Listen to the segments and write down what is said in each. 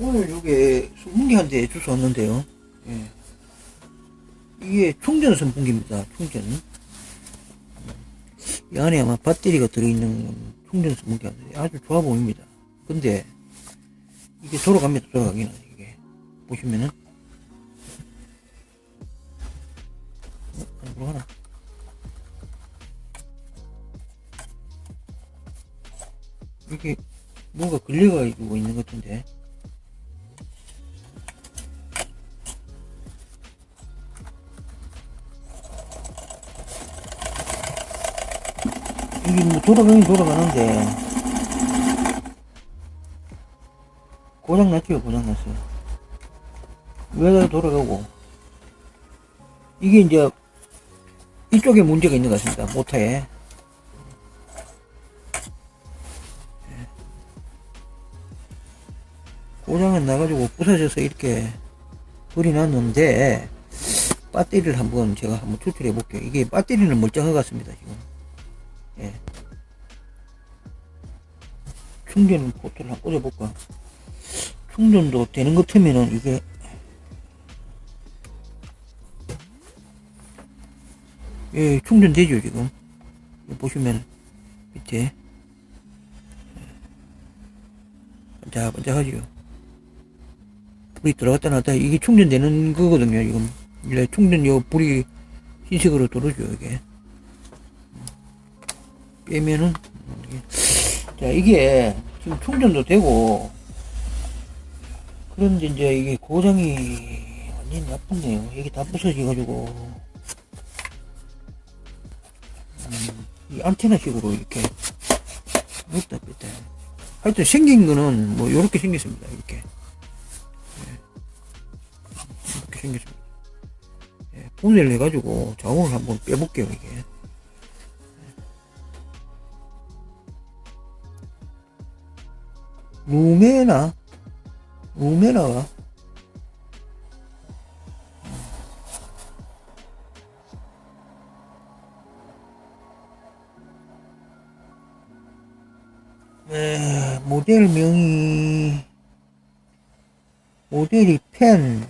오늘 여기 선풍기 한대 주웠는데요. 예. 이게 충전 선풍기입니다. 충전. 이 안에 아마 배터리가 들어있는 충전 선풍기가 아주 좋아 보입니다. 근데 이게 돌아갑니다. 돌아가기는 이게 보시면은 어, 안 돌아가나? 이게 뭔가 걸려가지고 있는 것 같은데. 이게 뭐 돌아가긴 돌아가는데. 고장 났죠 고장 났어요. 왜 돌아가고. 이게 이제 이쪽에 문제가 있는 것 같습니다 모터에. 고장은 나가지고 부서져서 이렇게 불이 났는데 배터리를 한번 제가 한번 추출해 볼게요. 이게 배터리는 멀쩡한 것 같습니다 지금 예. 충전 포트를 한번 꽂아볼까? 충전도 되는 것 같으면은 이게 예, 충전되죠 지금. 보시면 밑에. 반짝반짝하죠. 불이 들어갔다 나왔다. 이게 충전되는 거거든요 지금. 원래 충전 요 불이 흰색으로 들어오죠 이게 빼면은 이게- 자 이게 지금 충전도 되고 그런데 이제 이게 고장이 완전히 나쁘네요. 이게 다 부서져 가지고. 음, 이 안테나식으로 이렇게 뺐다 뺐다. 하여튼 생긴 거는 뭐 요렇게 생겼습니다 이렇게. 예. 이렇게 생겼습니다. 예, 분해를 해가지고 자원을 한번 빼볼게요 이게 루메나 루메나가 네, 모델명이 모델이 펜,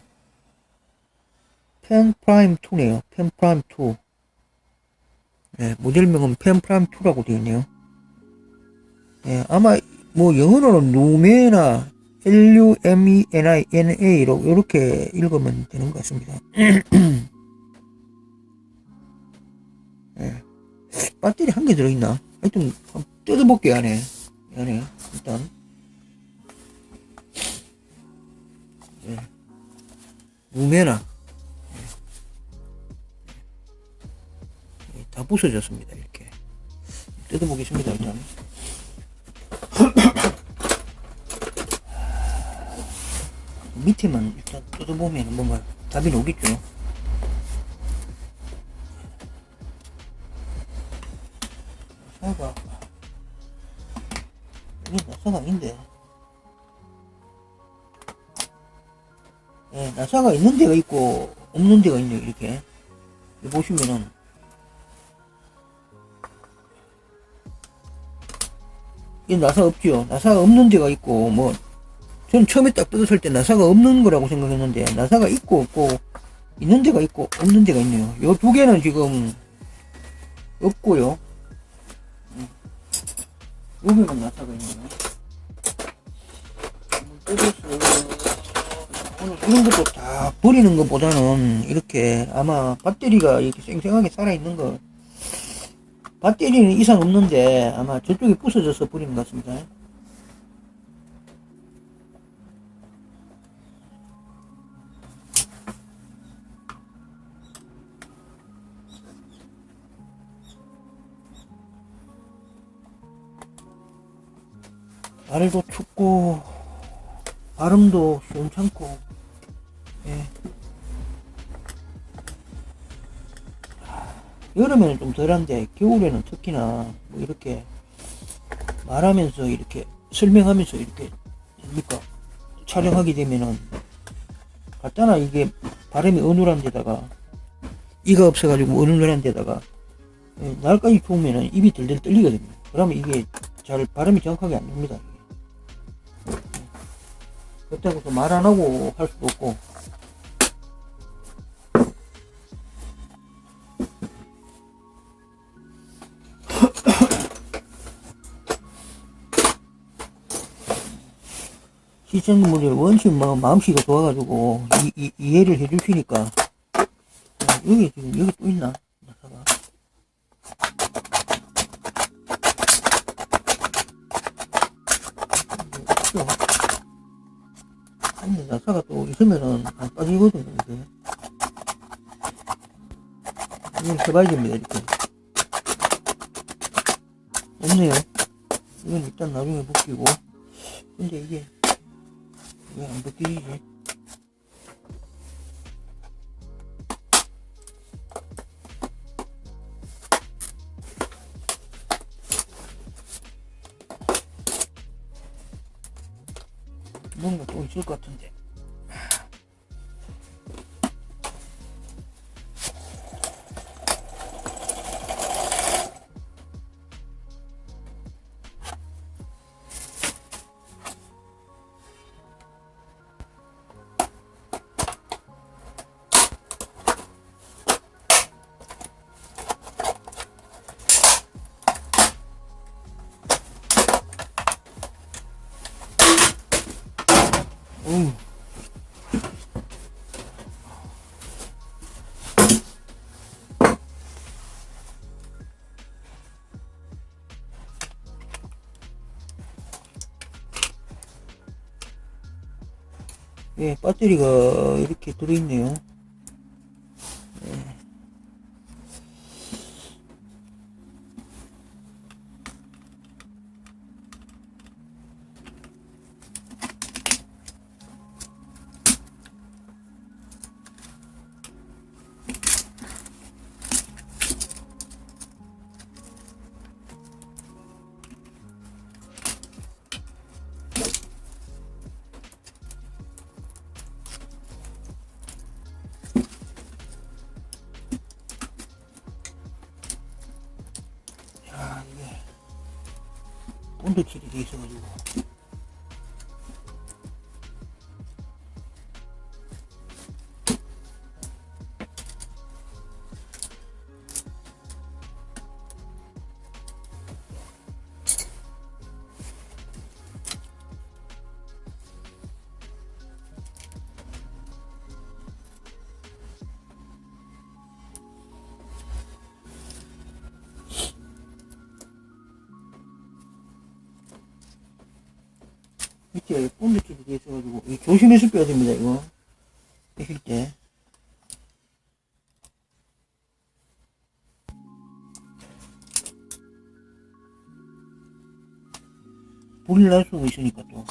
펜 프라임 2네요. 펜 프라임 2. 네, 모델명은 펜 프라임 2라고 되어 있네요. 네, 아마 뭐 영어로는 루메나 L-U-M-E-N-I-N-A로 이렇게 읽으면 되는 것 같습니다. 네. 배터리 한 개 들어있나? 하여튼 한번 뜯어볼게요 안에 안에 일단 네. 루메나 네. 다 부서졌습니다 이렇게 뜯어보겠습니다 일단 밑에만 일단 뜯어보면 뭔가 답이 나오겠죠. 나사가 이게 나사가 아닌데. 예, 나사가 있는 데가 있고 없는 데가 있네요. 이렇게 보시면은 이 나사 없지요. 나사가 없는 데가 있고 뭐 저는 처음에 딱 뜯었을 때 나사가 없는 거라고 생각했는데 나사가 있고 없고 있는 데가 있고 없는 데가 있네요. 요 두 개는 지금 없고요. 음. 여기만 나사가 있네요. 뜯었어. 오늘 이런 것도 다 버리는 것보다는 이렇게 아마 배터리가 이렇게 쌩쌩하게 살아있는 거 배터리는 이상 없는데 아마 저쪽이 부서져서 버리는 것 같습니다. 날도 춥고 바람도 시원찮고 예. 여름에는 좀 덜한데 겨울에는 특히나 뭐 이렇게 말하면서 이렇게 설명하면서 이렇게 뭡니까 촬영하게 되면은 갖다나 이게 바람이 어눌한 데다가 이가 없어가지고 어눌한 데다가 예, 날까지 추우면은 입이 들들 떨리거든요. 그러면 이게 잘 바람이 정확하게 안 됩니다. 그렇다고 또 말 안 하고 할 수도 없고. 시청자분들 원신 뭐 마음씨가 좋아가지고 이, 이, 이해를 해주시니까. 어, 여기 지금 여기 또 있나? 나사가. 근데 나사가 또 있으면은 안 빠지거든요 이게. 이건 해봐야 됩니다 이렇게. 없네요. 이건 일단 나중에 벗기고. 근데 이게 왜안벗 예, 배터리가 이렇게 들어있네요. 具体的地形如何 밑에 온도칠이 돼 있어가지고 이거 조심해서 빼야 됩니다 이거. 빼실 때. 불이 날 수가 있으니까 또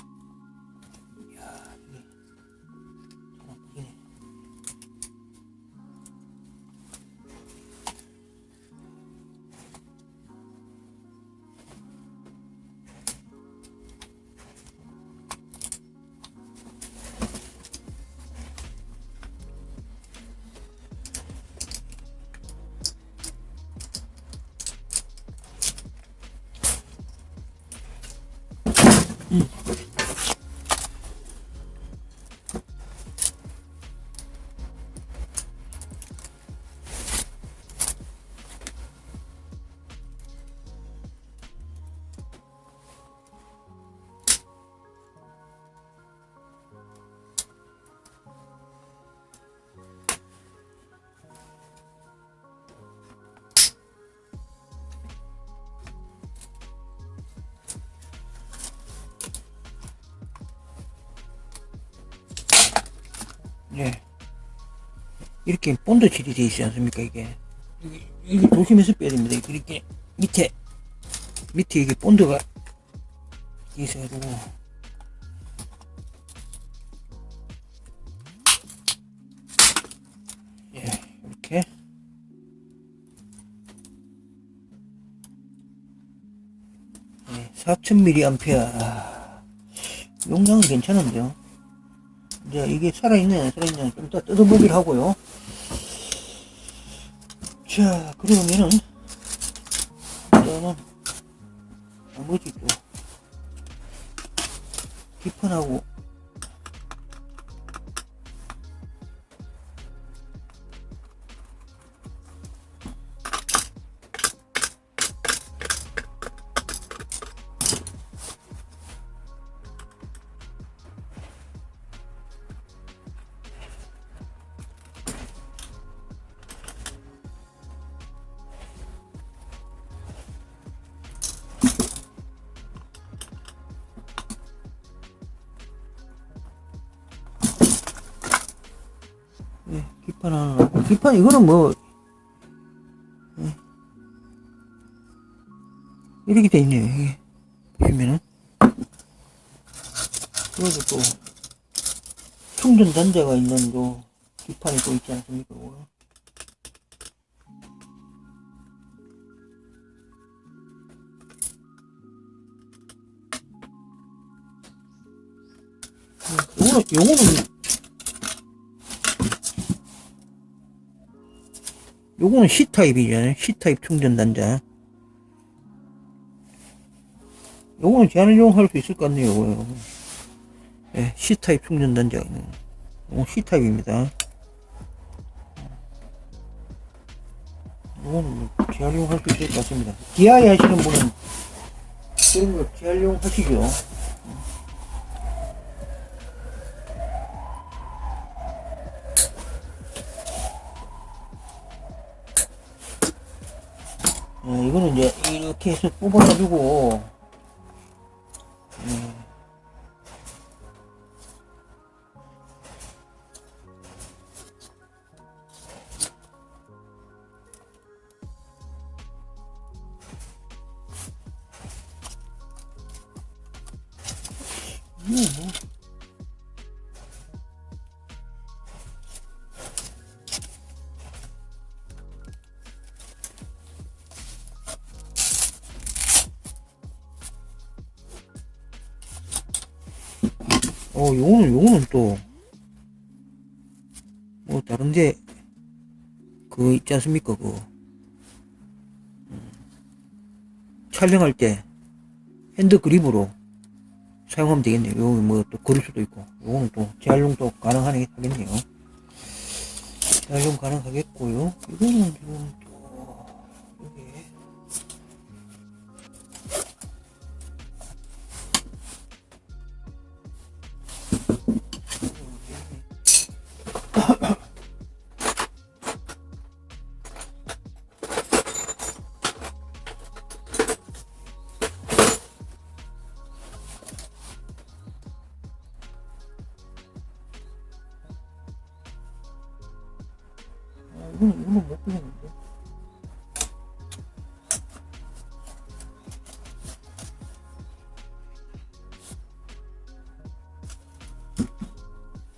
이렇게 본드 칠이 되어 있지 않습니까, 이게. 이게, 조심해서 빼야 됩니다. 이렇게 밑에, 밑에 이게 본드가 있어가지고. 예, 이렇게. 네, 4000mAh. 용량은 괜찮은데요. 이제 이게 살아있네, 살아있네. 좀 이따 뜯어보기를 하고요. 자, 그러면은, 일단은, 나머지 또, 기판하고, 기판 이거는 뭐 예. 이렇게 돼 있네요 이게. 보시면은. 그리고 또 충전 단자가 있는 또 기판이 또 있지 않습니까 요거는 요거는 요거는 C타입이잖아요. C타입 충전 단자. 요거는 재활용 할 수 있을 것 같네요. 요거. 예, C타입 충전 단자. 요거 C타입입니다. 요거는 뭐 재활용 할 수 있을 것 같습니다. 기아에 하시는 분은 그런 거 재활용 하시죠. 어, 이거는 이제 이렇게 해서 뽑아가지고 요거는, 또, 뭐, 다른데, 그, 있지 않습니까, 그, 음, 촬영할 때, 핸드 그립으로 사용하면 되겠네요. 요거 뭐, 또, 그릴 수도 있고, 요거는 또, 재활용도 가능하겠네요. 재활용 가능하겠고요. 이거는 지금 또, 이게,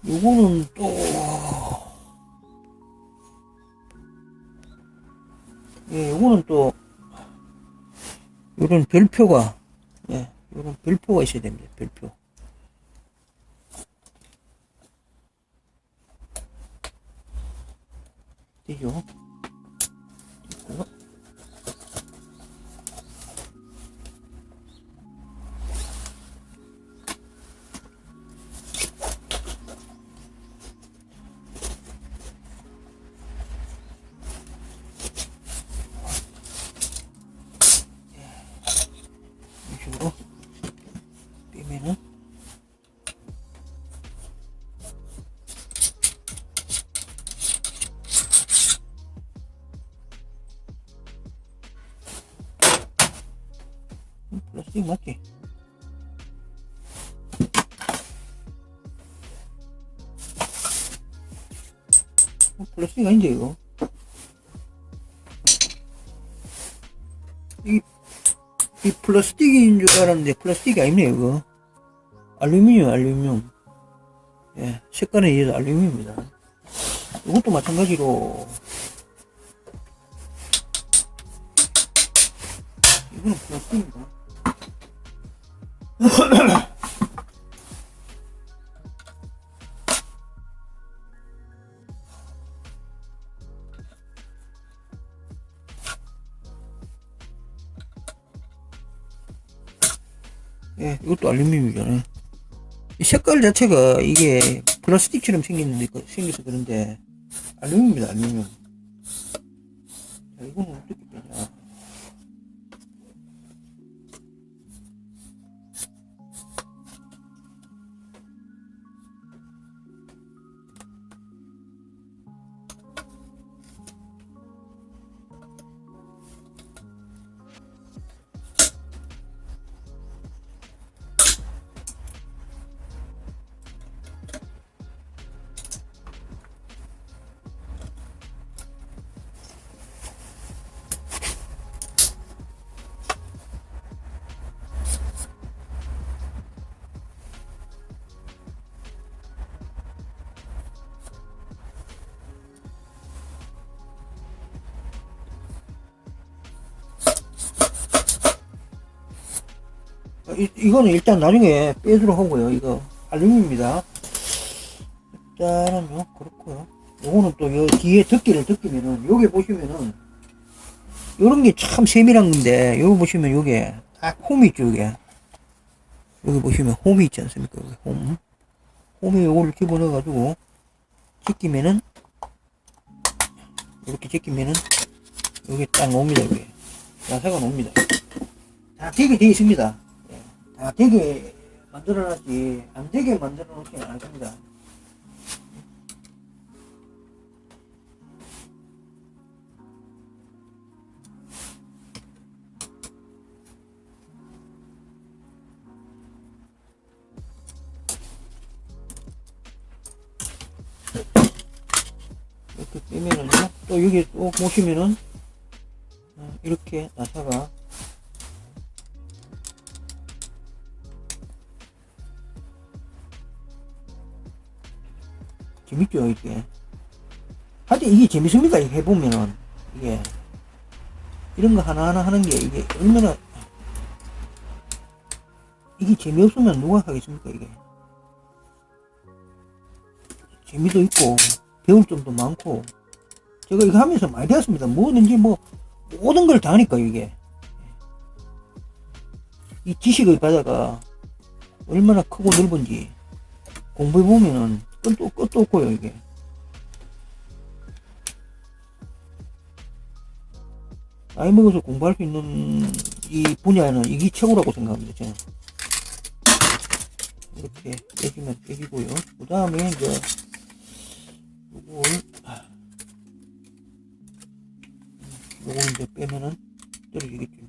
요거는 또, 예, 요거는 또, 요런 별표가, 예, 요런 별표가 있어야 됩니다, 별표. 되죠? 됐고요. 플라스틱 맞지? 어, 플라스틱 아닌데 이거? 이, 이 플라스틱인 줄 알았는데 플라스틱이 아니네 이거. 알루미늄 알루미늄. 예 색깔은 이제 알루미늄입니다. 이것도 마찬가지로. 이거는 플라스틱인가? 예, 이것도 알루미늄이잖아요. 이 색깔 자체가 이게 플라스틱처럼 생겼는데, 그- 생겨서 그런데, 알루미늄입니다, 알루미늄. 자, 이거는 어떻게 빼냐. 이, 이거는 일단 나중에 빼도록 하고요. 이거 알루미늄입니다. 일단은요, 그렇고요. 요거는 또 요 뒤에 덮개를 덮기면은, 요게 보시면은, 요런 게 참 세밀한 건데, 요거 보시면 요게, 딱 홈이 있죠, 요게. 여기 보시면 홈이 있지 않습니까? 여기 홈. 홈에 요거를 집어넣어가지고, 제끼면은, 이렇게 제끼면은, 요게 딱 나옵니다, 요게. 야사가 나옵니다. 다 되게 돼 있습니다. 예, 다 되게 만들어놨지, 안 되게 만들어 놓지는 않습니다. 이렇게 빼면은요, 또 여기 또 보시면은, 어, 이렇게 나사가 재밌죠, 이게. 하여튼 이게 재밌습니다, 이게 해보면은. 이게. 이런 거 하나하나 하는 게 이게 얼마나. 이게 재미없으면 누가 하겠습니까, 이게. 재미도 있고, 배울 점도 많고. 제가 이거 하면서 많이 배웠습니다. 뭐든지 뭐, 모든 걸 다 하니까, 이게. 이 지식의 바다가 얼마나 크고 넓은지 공부해 보면은 끝도, 끝도 없고요, 이게. 나이 먹어서 공부할 수 있는 이 분야는 이게 최고라고 생각합니다, 저는. 이렇게 빼주면 빼주고요. 그 다음에 이제, 요걸, 요걸 이제 빼면은 떨어지겠죠,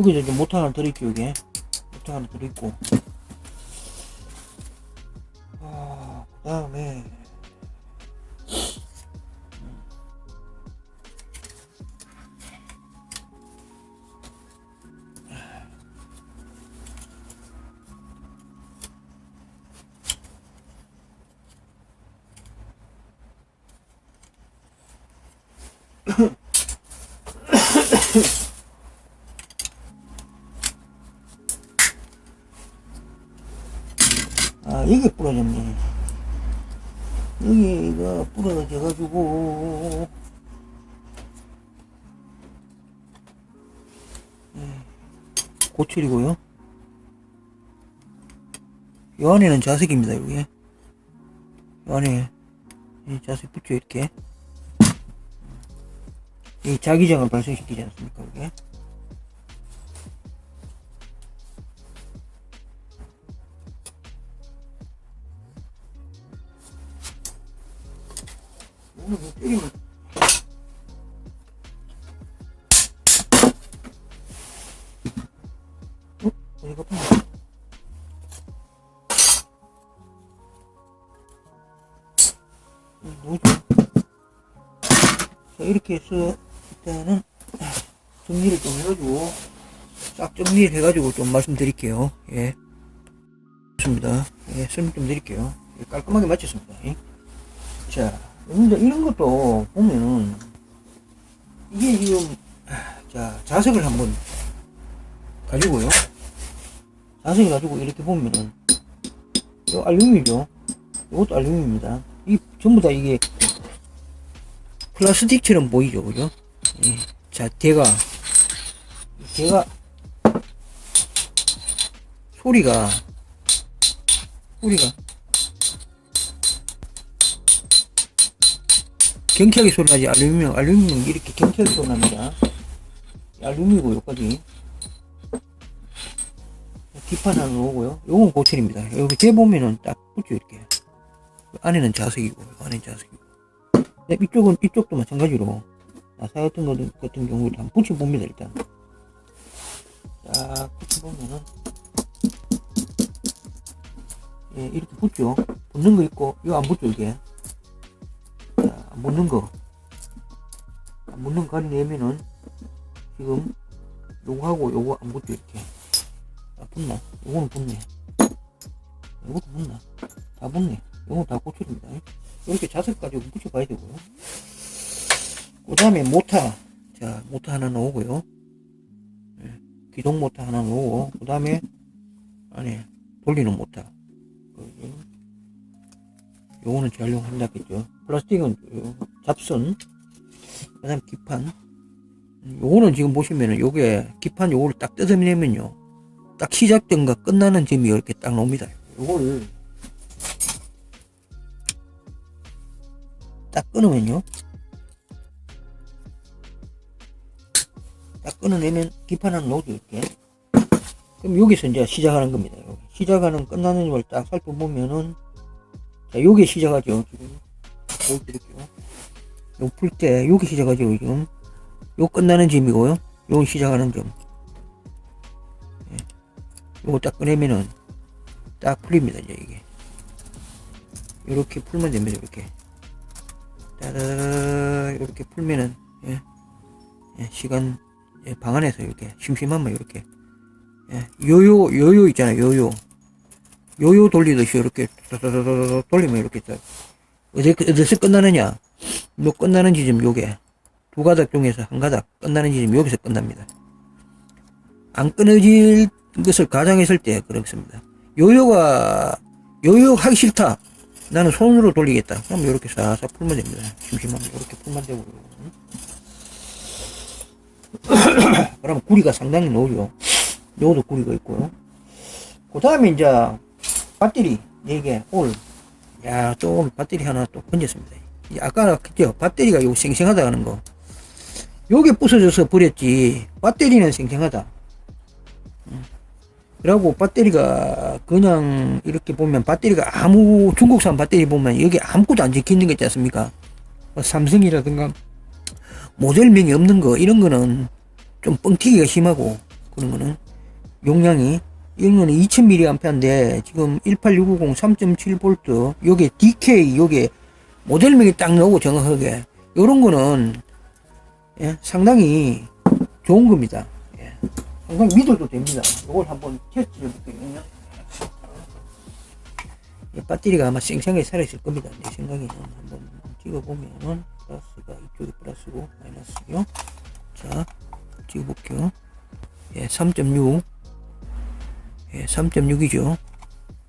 여기서 이제 모터 하나 들어있죠 여기 모터 하나 들어있고. 아, 그 다음에 이 안에는 자석입니다 여기. 이 안에 이 자석 붙여 이렇게. 이 자기장을 발생시키지 않습니까 이게 이렇게 해서 일단은 정리를 좀 해가지고 싹 정리를 해가지고 좀 말씀드릴게요. 예. 좋습니다. 예, 설명 좀 드릴게요. 예, 깔끔하게 마쳤습니다. 예. 자, 근데 이런 것도 보면은 이게 지금 자 자석을 한번 가지고요. 자석을 가지고 이렇게 보면은 이 알루미늄이죠. 이것도 알루미늄입니다. 이 전부 다 이게 플라스틱처럼 보이죠, 그죠? 예. 자, 대가, 대가, 소리가, 소리가, 경쾌하게 소리 나지, 알루미늄, 알루미늄 이렇게 경쾌하게 소리 납니다. 알루미늄이고, 여기까지. 뒷판 하나 오고요. 요건 고철입니다. 여기 재보면은 딱 붙죠, 이렇게. 안에는 자석이고, 안에는 자석이고. 네, 이쪽은 이쪽도 마찬가지로 나사 같은 거 같은 경우에 한번 붙여 봅니다 일단. 딱 붙여 보면은. 예, 이렇게 붙죠. 붙는 거 있고 이거 안 붙죠 이게. 자, 안 붙는 거. 안 붙는 거 가리내면은 지금 요거하고 요거 안 붙죠 이렇게. 아, 붙나? 요거는 붙네. 요것도 붙나? 다 붙네. 요거 다 꽂힙니다 이렇게 자석 가지고 붙여봐야 되고요. 그 다음에 모타 자 모타 하나 넣고요. 예, 기동 모타 하나 넣고 그 다음에 안에 돌리는 모타 그, 요거는 재활용한다겠죠. 플라스틱은 요 잡선 그 다음 기판. 음, 요거는 지금 보시면은 요게 기판 요거를 딱 뜯어내면요. 딱 시작된과 끝나는 점이 이렇게 딱 나옵니다. 요거를 딱 끊으면요. 딱 끊어내면 기판 하나 넣어줘 이렇게. 그럼 여기서 이제 시작하는 겁니다 여기. 시작하는 끝나는 점을 딱 살펴보면은 자 요게 시작하죠 지금. 보여드릴게요. 요풀때 요게 시작하죠 지금. 요 끝나는 점이고요. 요 시작하는 점. 예. 요거 딱 꺼내면은 딱 풀립니다 이제 이게. 이렇게 풀면 됩니다 이렇게 따다다다 이렇게 풀면은 예. 예, 시간 예, 방 안에서 이렇게 심심하면 이렇게 예, 요요 요요 있잖아요 요요 요요 돌리듯이 이렇게 돌리면 이렇게 딱 어디 어디서 끝나느냐 요 끝나는 지점 요게 두 가닥 중에서 한 가닥 끝나는 지점 여기서 끝납니다 안 끊어질 것을 가정했을 때 그렇습니다 요요가 요요 하기 싫다 나는 손으로 돌리겠다 그럼 이렇게 싹싹 풀면 됩니다 심심하면 이렇게 풀면 되고 그러면 구리가 상당히 나오죠 요도 구리가 있고요 그 다음에 이제 배터리 4개 올. 야, 또 배터리 하나 또 건졌습니다. 이 아까 그죠? 배터리가 요 싱싱하다 하는 거. 요게 부서져서 버렸지. 배터리는 싱싱하다. 음. 그리고 배터리가 그냥 이렇게 보면 배터리가 아무 중국산 배터리 보면 여기 아무것도 안 적혀 있는 거 있지 않습니까? 뭐 삼성이라든가 모델명이 없는 거 이런 거는 좀 뻥튀기가 심하고 그런 거는 용량이 이런 거는 2000mA인데 지금 18650 3.7V 요게 DK 요게 모델명이 딱 나오고 정확하게 요런 거는 예, 상당히 좋은 겁니다. 예, 상당히 믿어도 됩니다. 요걸 한번 테스트 해볼게요. 이 배터리가 아마 쌩쌩하게 살아있을 겁니다. 내 생각에는 한번 찍어보면은 플러스가 이쪽이 플러스고 마이너스요. 자, 찍어볼게요. 예, 3.6 예, 3.6이죠.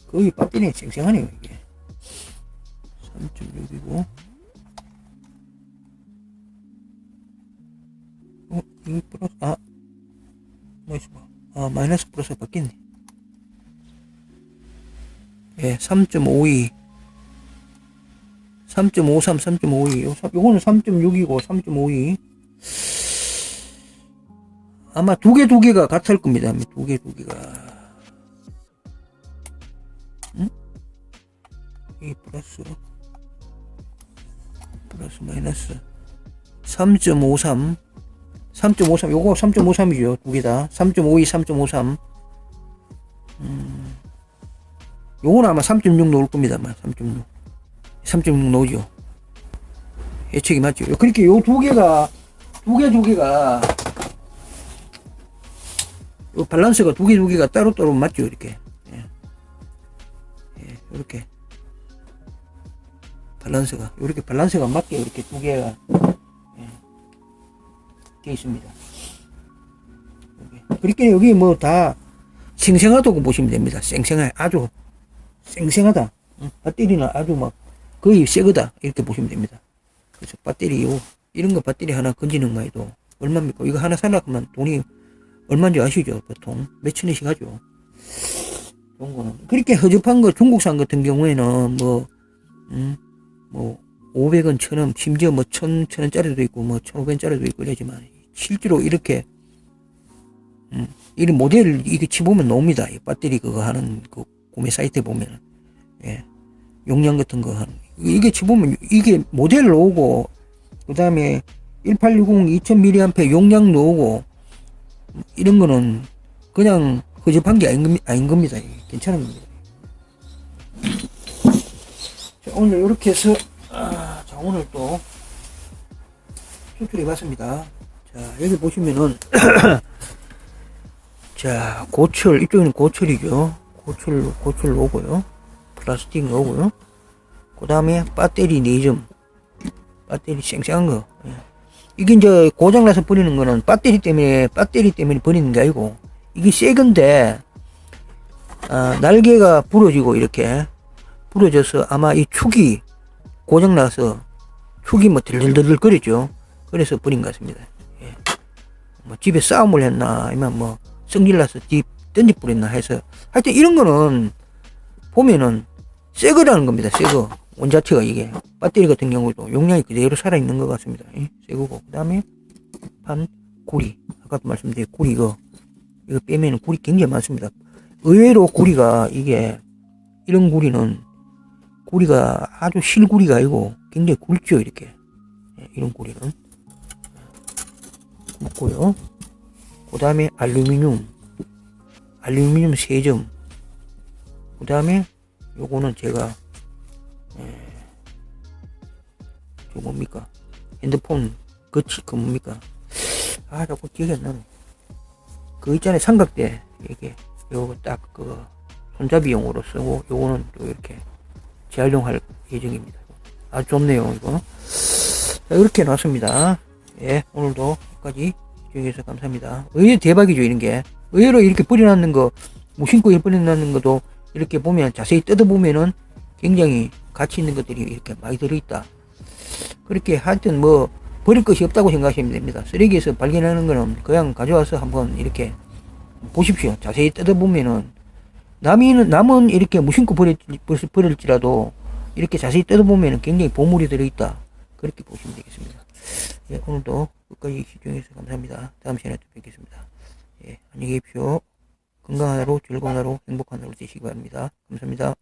거의 배터리는 쌩쌩하네요, 이게. 3.6이고. 어, 이거 플러스, 아, 아, 마이너스 플러스 바뀌네. 예, 3.52. 3.53, 3.52. 요, 요거는 3.6이고, 3.52. 아마 두 개, 두 개가 같을 겁니다. 두 개, 두 개가. 이 플러스 플러스 마이너스 3.53 3.53 요거 3.53이죠 두 개 다. 3.52 3.53 음, 요거는 아마 3.6 넣을 겁니다 아마 3.6 3.6 넣으죠. 예측이 맞죠? 그렇게 요 두 개가 두 개 두 개가 요 밸런스가 두 개 두 개가 따로따로 맞죠 이렇게. 예. 예, 이렇게. 밸런스가 이렇게 밸런스가 맞게 이렇게 두 개가 예, 돼 있습니다. 그렇게 여기 뭐 다 생생하다고 보시면 됩니다. 생생해 아주 생생하다. 응? 배터리는 아주 막 거의 새거다 이렇게 보시면 됩니다. 그래서 배터리 요 이런 거 배터리 하나 건지는 거 해도 얼마입니까? 이거 하나 살려면 돈이 얼마인지 아시죠? 보통 몇천 원씩 하죠. 좋은 거는 그렇게 허접한 거 중국산 같은 경우에는 뭐 음, 뭐 500원, 1000원, 심지어 뭐 1000, 1000원짜리도 있고 뭐 1500원짜리도 있고 이러지만 실제로 이렇게 음, 이런 모델을 이게 치보면 나옵니다. 이 배터리 그거 하는 그 구매 사이트에 보면 예. 용량 같은 거 하는 이게 치보면 이게 모델을 오고 그 다음에 1860 2000mAh 용량 나오고 이런 거는 그냥 허접한 게 아닌, 아닌 겁니다. 괜찮은 겁니다. 자, 오늘 이렇게 해서 아, 자 오늘 또 수출해 봤습니다. 자 여기 보시면은 자 고철 이쪽에는 고철이죠. 고철 고철 오고요. 플라스틱 오고요. 그 다음에 배터리 4점 배터리 쌩쌩한 거 예. 이게 이제 고장나서 버리는 거는 배터리 때문에 배터리 때문에 버리는 게 아니고 이게 새 건데 아, 날개가 부러지고 이렇게 부러져서 아마 이 축이 고장나서 축이 뭐 들들들 거리죠 그래서 버린 것 같습니다 예. 뭐 집에 싸움을 했나 아니면 뭐 성질나서 집 던지 뿌렸나 해서. 하여튼 이런 거는 보면은 새 거라는 겁니다 새거. 원자체가 이게. 배터리 같은 경우도 용량이 그대로 살아있는 것 같습니다. 예, 새 거고. 그 다음에 판 구리. 아까도 말씀드린 구리 이거. 이거 빼면 구리 굉장히 많습니다. 의외로 구리가 이게 이런 구리는 구리가 아주 실구리가 아니고 굉장히 굵죠 이렇게. 예, 이런 구리는 굵고요 그 다음에 알루미늄 알루미늄 3점 그 다음에 요거는 제가 저 뭡니까? 핸드폰 거치 그 뭡니까? 아 자꾸 기억이 안 나네. 그 있잖아요 삼각대 이게 요거 딱 그 손잡이용으로 쓰고 요거는 또 이렇게 재활용할 예정입니다. 아주 좋네요 이거. 자 이렇게 놨습니다. 예 오늘도 끝까지 시청해주셔서 감사합니다. 의외 대박이죠 이런 게. 의외로 이렇게 뿌려놨는 거 무심코 이렇게 뿌려놨는 것도 이렇게 보면 자세히 뜯어보면은 굉장히 가치 있는 것들이 이렇게 많이 들어있다. 그렇게 하여튼 뭐 버릴 것이 없다고 생각하시면 됩니다. 쓰레기에서 발견하는 거는 그냥 가져와서 한번 이렇게 보십시오. 자세히 뜯어보면은 남이 남은 이렇게 무심코 버릴, 버릴지라도 이렇게 자세히 뜯어보면은 굉장히 보물이 들어있다. 그렇게 보시면 되겠습니다. 예, 오늘도 끝까지 시청해주셔서 감사합니다. 다음 시간에 또 뵙겠습니다. 예, 안녕히 계십시오. 건강한 하루, 즐거운 하루, 행복한 하루 되시기 바랍니다. 감사합니다.